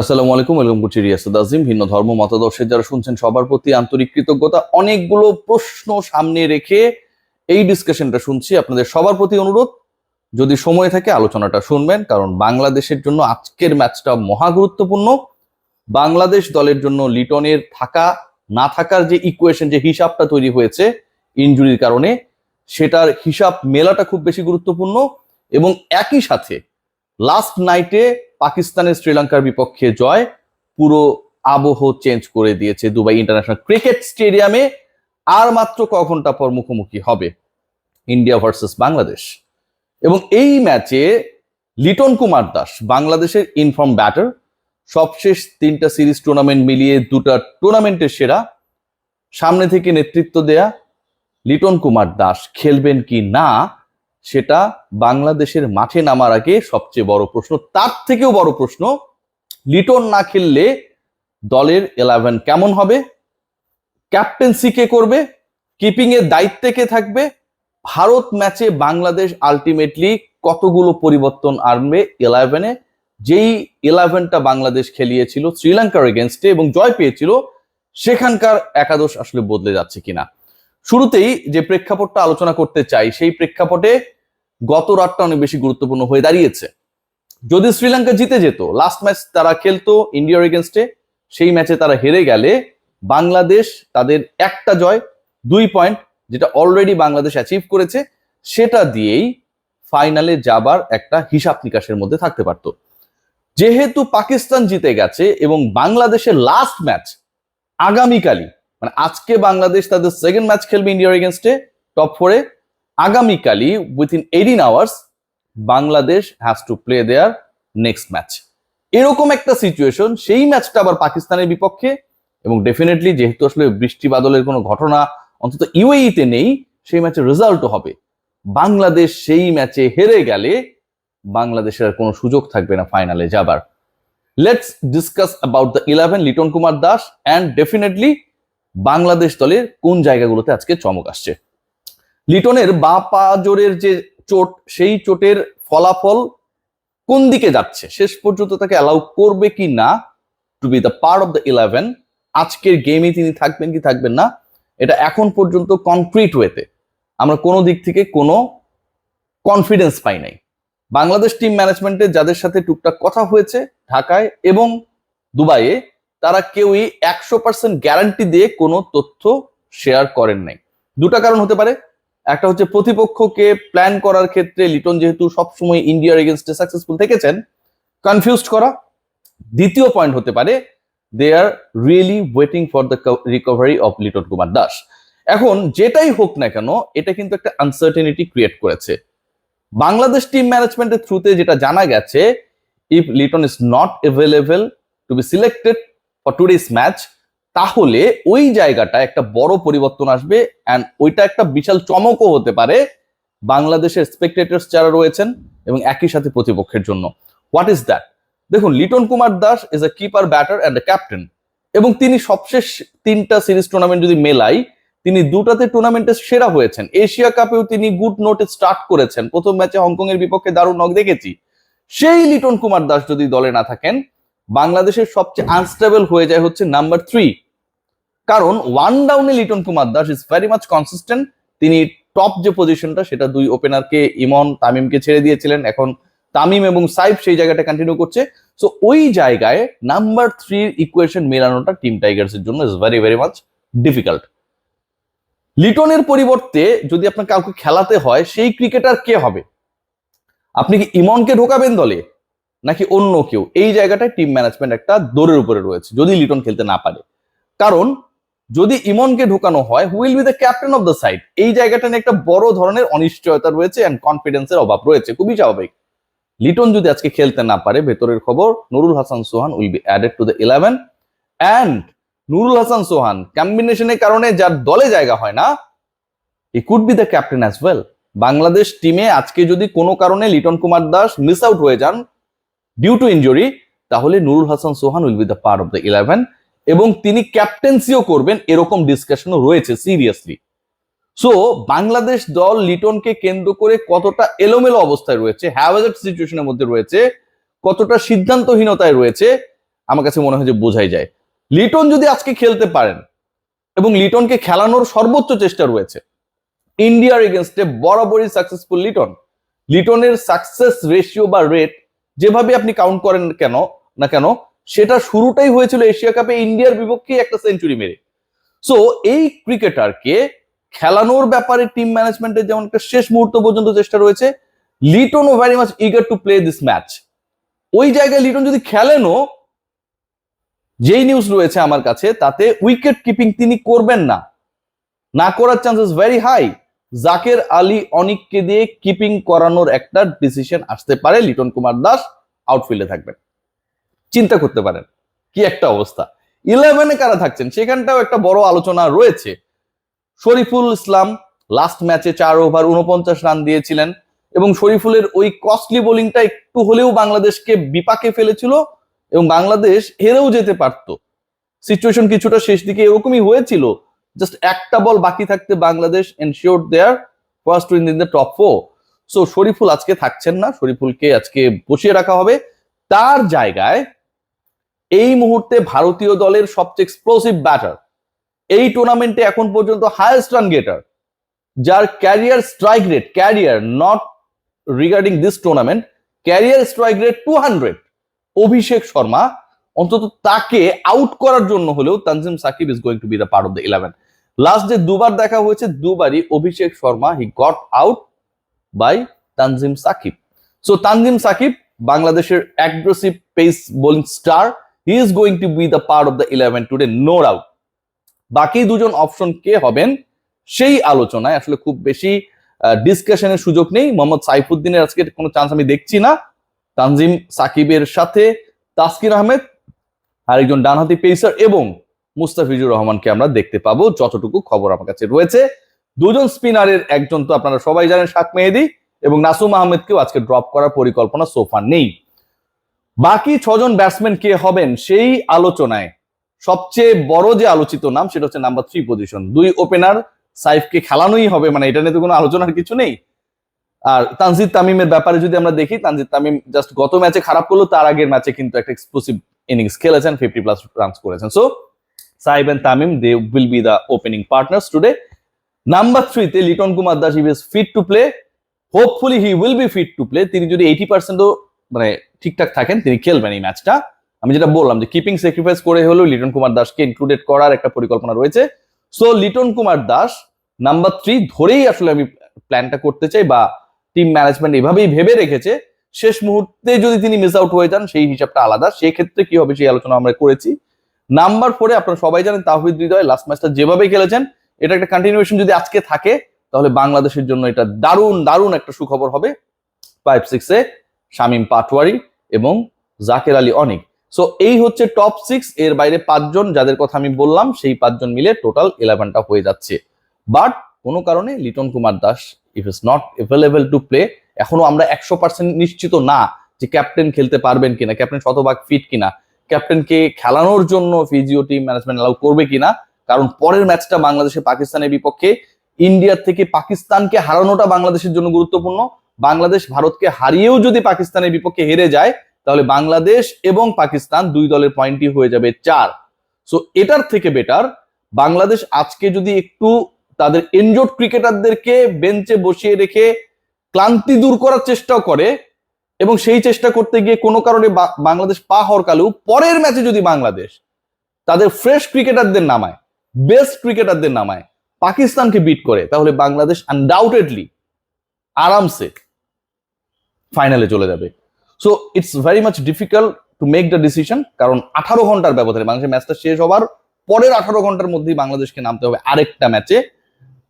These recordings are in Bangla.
আসসালামু আলাইকুম, ওয়েলকাম করছি রিয়াসুদ আজিম। ভিন্ন ধর্ম, মতাদর্শের যারা শুনছেন, সবার প্রতি আন্তরিক কৃতজ্ঞতা। অনেকগুলো প্রশ্ন সামনে রেখে এই ডিসকাশনটা শুনছি। আপনাদের সবার প্রতি অনুরোধ, যদি সময় থাকে আলোচনাটা শুনবেন, কারণ বাংলাদেশের জন্য আজকের ম্যাচটা মহা গুরুত্বপূর্ণ। বাংলাদেশ দলের জন্য লিটনের থাকা, না থাকার যে ইকুয়েশন যে হিসাবটা তৈরি হয়েছে ইনজুরির কারণে, সেটার হিসাব মেলাটা খুব বেশি গুরুত্বপূর্ণ। এবং একই সাথে লাস্ট নাইটে পাকিস্তানের শ্রীলঙ্কার বিপক্ষে জয়, পুরো আবহ চেঞ্জ করে দিয়েছে দুবাই ইন্টারন্যাশনাল ক্রিকেট স্টেডিয়ামে। আর মাত্র ক ঘণ্টা পর মুখোমুখি হবে ইন্ডিয়া ভার্সেস বাংলাদেশ। এবং এই ম্যাচে লিটন কুমার দাস, বাংলাদেশের ইনফর্ম ব্যাটার, সবশেষ তিনটা সিরিজ টুর্নামেন্ট মিলিয়ে দুটা টুর্নামেন্টের সেরা। সামনে থেকে নেতৃত্ব দেয়া লিটন কুমার দাস খেলবেন কি না সেটা বাংলাদেশের মাঠে নামার আগে সবচেয়ে বড় প্রশ্ন, তার থেকেও বড় প্রশ্ন, লিটন না খেললে দলের ইলেভেন কেমন হবে? ক্যাপ্টেন্সি কে করবে? কিপিং এর দায়িত্বে কে থাকবে? ভারত ম্যাচে বাংলাদেশ আলটিমেটলি কতগুলো পরিবর্তন আনবে ইলেভেনে যেই ইলেভেনটা বাংলাদেশ খেলিয়েছিল শ্রীলঙ্কার এগেনস্টে এবং জয় পেয়েছিল, সেখানকার একাদশ আসলে বদলে যাচ্ছে কিনা? শুরুতেই যে প্রেক্ষাপটটা আলোচনা করতে চাই, সেই প্রেক্ষাপটে গত রাতটা অনেক বেশি গুরুত্বপূর্ণ হয়ে দাঁড়িয়েছে। যদি শ্রীলঙ্কা জিতে যেত লাস্ট ম্যাচ তারা খেলতো ইন্ডিয়ার এগেনস্টে সেই ম্যাচে তারা হেরে গেলে বাংলাদেশ তাদের একটা জয়, দুই পয়েন্ট যেটা অলরেডি বাংলাদেশ অ্যাচিভ করেছে, সেটা দিয়েই ফাইনালে যাবার একটা হিসাব নিকাশের মধ্যে থাকতে পারত। যেহেতু পাকিস্তান জিতে গেছে এবং বাংলাদেশের লাস্ট ম্যাচ আগামীকালই মানে আজকে বাংলাদেশ তাদের সেকেন্ড ম্যাচ খেলবে ইন্ডিয়ার এগেনস্টে টপ ফোরে আগামীকালই within eighteen hours Bangladesh has to play their next match এরকম একটা সিচুয়েশন সেই ম্যাচটা আবার পাকিস্তানের বিপক্ষে, এবং ডেফিনেটলি যেহেতু আসলে বৃষ্টি বাদলের কোনো ঘটনা, অন্তত ইউএইতে নেই, সেই ম্যাচের রেজাল্টও হবে। বাংলাদেশ সেই ম্যাচে হেরে গেলে, বাংলাদেশের আর কোনো সুযোগ থাকবে না ফাইনালে যাবার। Let's discuss about the eleven Liton Kumar Das and definitely Bangladesh দলের কোন জায়গাগুলোতে আজকে চমক আসছে। লিটনের বা পা জোরের যে চোট, সেই চোটের ফলাফল কোন দিকে যাচ্ছে? শেষ পর্যন্ত তাকে অ্যালাউ করবে কি না? To be the part of the eleven আজকের গেমে তিনি থাকবেন কি থাকবেন না? এটা এখন পর্যন্ত কনক্রিট ওয়েতে আমরা কোনো দিক থেকে কোনো কনফিডেন্স পাই নাই। বাংলাদেশ টিম ম্যানেজমেন্টে যাদের সাথে টুকটাক কথা হয়েছে ঢাকায় এবং দুবাইয়ে, তারা কেউই একশো পার্সেন্ট গ্যারান্টি দিয়ে কোনো তথ্য শেয়ার করেন নাই। দুটা কারণ হতে পারে একটা হচ্ছে প্রতিপক্ষকে প্ল্যান করার ক্ষেত্রে লিটন যেহেতু সবসময় ইন্ডিয়ার এগেনস্টে সাকসেসফুল থেকেছেন কনফিউজড করা দ্বিতীয় পয়েন্ট হতে পারে they are really waiting for the recovery of Liton Kumar Das. এখন যেটাই হোক না কেন, এটা কিন্তু একটা আনসার্টেনিটি ক্রিয়েট করেছে। বাংলাদেশ টিম ম্যানেজমেন্টের থ্রুতে যেটা জানা গেছে if Liton is not available to be selected for today's match তাহলে ওই জায়গাটা একটা বড় পরিবর্তন আসবে অ্যান্ড ওইটা একটা বিশাল চমকও হতে পারে বাংলাদেশের স্পেকটেটার্স যারা রয়েছেন এবং একই সাথে প্রতিপক্ষের জন্য। হোয়াট ইজ দ্যাট দেখুন, Liton Kumar Das is a keeper batter and a captain এবং তিনি সবশেষ তিনটা সিরিজ টুর্নামেন্ট যদি মেলাই, তিনি দুটাতে টুর্নামেন্টে সেরা হয়েছেন। এশিয়া কাপেও তিনি গুড নোটে স্টার্ট করেছেন। প্রথম ম্যাচে হংকং এর বিপক্ষে দারুণ নক দেখেছি। সেই লিটন কুমার দাস যদি দলে না থাকেন, বাংলাদেশের সবচেয়ে আনস্টেবল হয়ে যায় হচ্ছে নাম্বার থ্রি কারণ ওয়ান ডাউনে Liton Kumar Das is very much consistent তিনি টপ যে পজিশনটা সেটা দুই ওপেনারকে ইমন তামিমকে ছেড়ে দিয়েছিলেন। এখন তামিম এবং সাইফ সেই জায়গাটা কন্টিনিউ করছে। সো ওই জায়গায় নাম্বার থ্রির ইকুয়েশন মেলানোটা টিম টাইগার্সের জন্য is very very much difficult লিটনের পরিবর্তে যদি আপনার কাউকে খেলাতে হয়, সেই ক্রিকেটার কে হবে? আপনি কি ইমনকে ঢোকাবেন দলে? নাকি অন্য কেউ? এই জায়গাটায় টিম ম্যানেজমেন্ট একটা দৌড়ের উপরে রয়েছে, যদি লিটন খেলতে না পারে। কারণ যদি ইমনকে ঢোকানো হয় will be the captain of the side এই জায়গাটা নিয়ে একটা বড় ধরনের অনিশ্চয়তা রয়েছে অ্যান্ড কনফিডেন্সের অভাব রয়েছে, খুবই স্বাভাবিক। লিটন যদি আজকে খেলতে না পারে, ভেতরের খবর, Nurul Hasan Sohan will be added to the eleven and Nurul Hasan Sohan কম্বিনেশনের কারণে যার দলে জায়গা হয় না he could be the captain as well Bangladesh টিমে আজকে যদি কোনো কারণে লিটন কুমার দাস মিস আউট হয়ে যান ডিউ টু ইঞ্জুরি তাহলে Nurul Hasan Sohan will be the part of the eleven এবং তিনি ক্যাপ্টেন্সিও করবেন, এরকম ডিসকাশনও রয়েছে সিরিয়াসলি সো বাংলাদেশ দল লিটনকে কেন্দ্র করে কতটা এলোমেলো অবস্থায় রয়েছে হ্যাভাজার্ড সিচুয়েশনের মধ্যে রয়েছে, কতটা সিদ্ধান্তহীনতায় রয়েছে, আমার কাছে মনে হয় যে বোঝাই যায়। লিটন যদি আজকে খেলতে পারেন, এবং লিটনকে খেলানোর সর্বোচ্চ চেষ্টা রয়েছে, ইন্ডিয়ার এগেনস্টে বরাবরই সাকসেসফুল লিটন। লিটনের সাকসেস রেশিও বা রেট যেভাবে আপনি কাউন্ট করেন কেন, না কেন সেটা শুরুটাই হয়েছিল এশিয়া কাপে ইন্ডিয়ার বিপক্ষে একটা সেঞ্চুরি মেরে। সো এই ক্রিকেটারকে খেলানোর ব্যাপারে টিম ম্যানেজমেন্টের যেমন একটা শেষ মুহূর্ত পর্যন্ত চেষ্টা রয়েছে লিটন ও very much eager to play this match ওই জায়গায় লিটন যদি খেলেনও, যেই নিউজ রয়েছে আমার কাছে, তাতে উইকেট কিপিং তিনি করবেন না। না করার chances very high Zaker Ali অনিককে দিয়ে কিপিং করানোর একটা ডিসিশন আসতে পারে লিটন কুমার দাস আউটফিল্ডে থাকবেন। চিন্তা করতে পারেন। কি একটা অবস্থা। ইলেভেনে কারা থাকছেন? সেখানটাও একটা বড় আলোচনা রয়েছে। শরীফুল ইসলাম লাস্ট ম্যাচে চার ওভার উনপঞ্চাশ রান দিয়েছিলেন এবং শরীফুলের ওই কস্টলি বোলিংটা একটু হলেও বাংলাদেশকে বিপাকে ফেলেছিল এবং বাংলাদেশ হেরেও যেতে পারত। সিচুয়েশন কিছুটা শেষ দিকে এরকমই হয়েছিল। জাস্ট একটা বল বাকি থাকতে Bangladesh ensure their first win in the top four so Shoriful আজকে থাকছেন না। শরীফুলকে আজকে বসিয়ে রাখা হবে। তার জায়গায় এই মুহূর্তে ভারতীয় দলের সবচেয়ে এক্সপ্লোসিভ ব্যাটার এই টুর্নামেন্টে এখন পর্যন্ত হায়েস্ট রান গেটার যার career strike rate career not regarding this tournament career strike rate two hundred Abhishek Sharma, অন্তত তাকে আউট করার জন্য হলেও Tanzim Sakib is going to be the part of the eleven last যে দুবার দেখা হয়েছে, দুবারই Abhishek Sharma he got out by Tanzim Sakib. So Tanzim Sakib, বাংলাদেশের aggressive pace bowling star he is going to be the part of the eleven today no doubt বাকি দুজন অপশন কে হবেন? সেই আলোচনায় আসলে খুব বেশি ডিসকাশনের সুযোগ নেই। মোহাম্মদ সাইফুদ্দিনের আজকে কোনো চান্স আমি দেখছি না। তানজিম সাকিবের সাথে তাসকির আহমেদ, আরেকজন ডানহাতি পেসার এবং মুস্তাফিজুর রহমানকে আমরা দেখতে পাবো। যতটুকু খবর আমার কাছে রয়েছে। দুজন স্পিনারের একজন তো আপনারা সবাই জানেন, শাক মেহেদি এবং নাসুম আহমেদকেও আজকে ড্রপ করার পরিকল্পনা সোফা নেই। বাকি ছজন ব্যাটসম্যান কে হবেন সেই আলোচনায় সবচেয়ে বড় যে আলোচিত নাম সেটা হচ্ছে নাম্বার থ্রি পজিশন দুই ওপেনার সাইফকে খেলানোই হবে মানে এটা নিয়ে তো কোনো আলোচনার কিছু নেই। আর তানজিদ তামিমের ব্যাপারে যদি আমরা দেখি, তানজিদ তামিম জাস্ট গত ম্যাচে খারাপ করল, তার আগের ম্যাচে কিন্তু একটা এক্সপ্লোসিভ ইনিংস খেলেছেন ফিফটি প্লাস রানস করেছেন। So Saif and Tamim they will be the opening partners today number থ্রিতে Liton Kumar Das is fit to play hopefully he will be fit to play তিনি যদি এইটি পার্সেন্টও মানে ঠিকঠাক থাকেন, তিনি খেলবেন এই ম্যাচটা। আমি যেটা বললাম যে কিপিং স্যাক্রিফাইস করে হলেও লিটন কুমার দাসকে ইনক্লুডেড করার একটা পরিকল্পনা রয়েছে। So Liton Kumar Das number three ধরেই আসলে আমি প্ল্যানটা করতে চাই বা টিম ম্যানেজমেন্ট এভাবেই ভেবে রেখেছে। শেষ মুহূর্তে যদি তিনি মিস আউট হয়ে যান, সেই হিসাবটা আলাদা। সেই ক্ষেত্রে কি হবে সেই আলোচনা আমরা করেছি। নাম্বার ফোরে আপনারা সবাই জানেন তাহিদ হৃদয় লাস্ট ম্যাচটা যেভাবে খেলেছেন, এটা একটা কন্টিনিউশন যদি আজকে থাকে, তাহলে বাংলাদেশের জন্য এটা দারুণ দারুণ একটা সুখবর হবে। ফাইভ সিক্সে শামীম পাটওয়ারি এবং জাকের আলী অনিক। সো এই হচ্ছে টপ সিক্স এর বাইরে পাঁচজন যাদের কথা আমি বললাম, সেই পাঁচজন মিলে টোটাল ইলেভেনটা হয়ে যাচ্ছে। বাট কোনো কারণে Liton Kumar Das if is not available to play এখনও আমরা একশো পার্সেন্ট নিশ্চিত না যে ক্যাপ্টেন খেলতে পারবেন কিনা ক্যাপ্টেন শতভাগ ফিট কিনা। ক্যাপ্টেনকে খেলানোর জন্য ফিজিও টিম ম্যানেজমেন্ট অ্যালাউ করবে কিনা, কারণ পরের ম্যাচটা বাংলাদেশে পাকিস্তানের বিপক্ষে ইন্ডিয়ার থেকে পাকিস্তানকে হারানোটা বাংলাদেশের জন্য গুরুত্বপূর্ণ। বাংলাদেশ, ভারতকে হারিয়েও যদি পাকিস্তানের বিপক্ষে হেরে যায় তাহলে বাংলাদেশ এবং পাকিস্তান দুই দলের পয়েন্টই হয়ে যাবে চার। সো এটার থেকে বেটার বাংলাদেশ আজকে যদি একটু তাদের এনজোর্ড ক্রিকেটারদেরকে বেঞ্চে বসিয়ে রেখে ক্লান্তি দূর করার চেষ্টাও করে এবং সেই চেষ্টা করতে গিয়ে কোনো কারণে বাংলাদেশ পা হরকালেও পরের ম্যাচে যদি বাংলাদেশ তাদের ফ্রেশ ক্রিকেটারদের নামায় বেস্ট ক্রিকেটারদের নামায়, পাকিস্তানকে বিট করে, তাহলে বাংলাদেশ আনডাউটেডলি আরামসে ফাইনালে চলে যাবে। So it's very much difficult to make the decision কারণ আঠারো ঘণ্টার ব্যবধানে বাংলাদেশের ম্যাচটা শেষ হবার পরের আঠারো ঘণ্টার মধ্যেই বাংলাদেশকে নামতে হবে আরেকটা ম্যাচে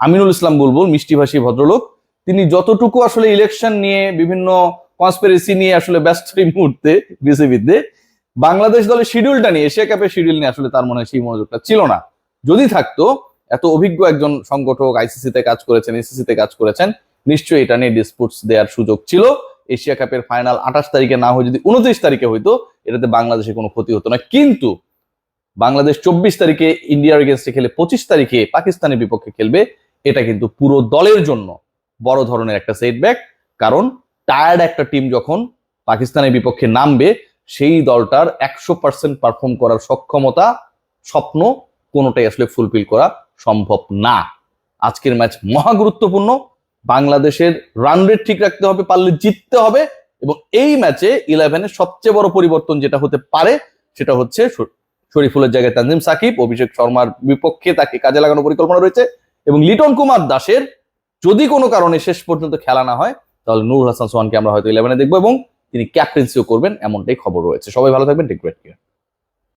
আমিনুল ইসলাম বুলবুল মিষ্টিভাষী ভদ্রলোক, তিনি যতটুকু আসলে ইলেকশন নিয়ে বিভিন্ন কনস্পিরেসি নিয়ে আসলে ব্যস্ত এই মুহূর্তে বিসিবিতে, বাংলাদেশ দলের শিডিউলটা নিয়ে, এশিয়া কাপের শিডিউল নিয়ে আসলে তার মনে হয় সেই মনোযোগটা ছিল না। যদি থাকতো, এত অভিজ্ঞ একজন সংগঠক আইসিসিতে কাজ করেছেন এসিসি তে কাজ করেছেন, নিশ্চয়ই এটা নিয়ে ডিসপুটস দেওয়ার সুযোগ ছিল। এশিয়া কাপের ফাইনাল আঠাশ তারিখে না হয়ে যদি উনত্রিশ তারিখে হইতো, এটাতে বাংলাদেশে কোনো ক্ষতি হতো না। কিন্তু বাংলাদেশ চব্বিশ তারিখে ইন্ডিয়ার এগেনস্টে খেলে পঁচিশ তারিখে পাকিস্তানের বিপক্ষে খেলবে, এটা কিন্তু পুরো দলের জন্য বড় ধরনের একটা সেটব্যাক কারণ টায়ার্ড একটা টিম যখন পাকিস্তানের বিপক্ষে নামবে, সেই দলটার একশো পার্সেন্ট পারফর্ম করার সক্ষমতা, স্বপ্ন কোনোটাই আসলে ফুলফিল করা সম্ভব না। আজকের ম্যাচ মহা গুরুত্বপূর্ণ। বাংলাদেশের রান রেট ঠিক রাখতে হবে, পারলে জিততে হবে এবং এই ম্যাচে ইলেভেনের সবচেয়ে বড় পরিবর্তন যেটা হতে পারে সেটা হচ্ছে শরীফুলের জায়গায় তানজিম সাকিব, অভিষেক শর্মার বিপক্ষে তাকে কাজে লাগানোর পরিকল্পনা রয়েছে এবং লিটন কুমার দাসের যদি কোনো কারণে শেষ পর্যন্ত খেলা না হয়, তাহলে নূর হাসান সোহানকে আমরা হয়তো ইলেভেনে দেখব এবং তিনি ক্যাপ্টেন্সিও করবেন এমনটাই খবর রয়েছে। সবাই ভালো থাকবেন টেক কেয়ার